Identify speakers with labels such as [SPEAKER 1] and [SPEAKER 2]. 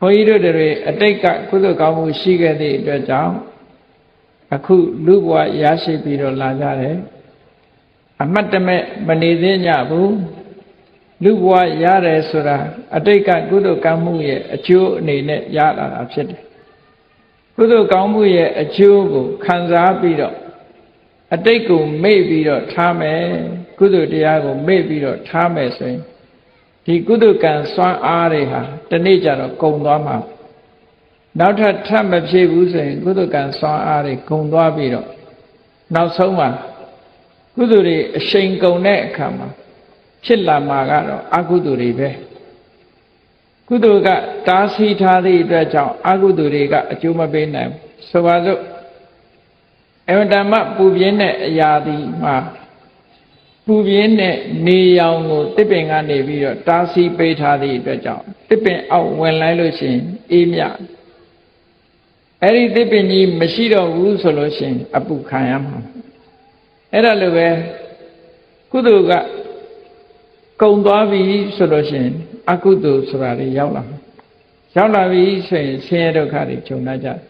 [SPEAKER 1] ဘုန်းကြီးတို့တွေအတိတ်ကကုသိုလ်ကောင်းမှုရှိခဲ့သည့်အတွက်ကြောင့်အခုလူဘဝရရှိပြီးတော့လာကြတယ်အမတ်တမဲ့မနေသေးကြဘူးလူဘဝရတယ်ဆိုတာအတိတ်ကကုသိုလ်ကောင်းမှုရဲ့အကျိုးအနေနဲ့ရလာတာဖြစ်တယ်ကုသိုလ်ကောင်းမှုရဲ့အကျိုးကိုခံစားပြီးတော့အတိတ်ကိုမေ့ပြီးတော့ထားမယ်ကုသိုလ်တရားကိုမေ့ပြီးတော့ထားမယ်ဆိုရင် ဒီကုသိုလ်ကံစွမ်းအားတွေဟာတနေ့ကျတော့ကုံသွားမှာနောက်ထပ်ထပ်မဖြစ်ဘူးဆိုရင် ကုသိုလ်ကံစွမ်းအားတွေကုံသွားပြီးတော့နောက်ဆုံးမှာကုသိုလ်တွေအရှိန်ကုန်တဲ့အခါမှာဖြစ်လာမှာကတော့အကုသိုလ်တွေပဲကုသိုလ်ကတားဆီးထားသည့်အတွက်ကြောင့်အကုသိုလ်တွေကအကျိုးမပေးနိုင်ဘူးဆိုပါစို့အဝတ္တမပူပြင်းတဲ့အရာဒီမှာ ပူပြင်းတဲ့နေရောင်ကိုတစ်ပင်ကနေပြီးတော့တားဆီးပေးထားသည့်အတွက်ကြောင့်တစ်ပင်အောက်ဝင်လိုက်လို့ရှိရင်အေးမြအဲ့ဒီတစ်ပင်ကြီးမရှိတော့ဘူးဆိုလို့ရှိရင်အပူခံရမှာအဲ့ဒါလိုပဲကုသိုလ်ကကုံသွားပြီဆိုလို့ရှိရင်အကုသိုလ်ဆိုတာတွေရောက်လာမှာရောက်လာပြီဆိုရင်ဆင်းရဲဒုက္ခတွေဂျုံတတ်ကြတယ်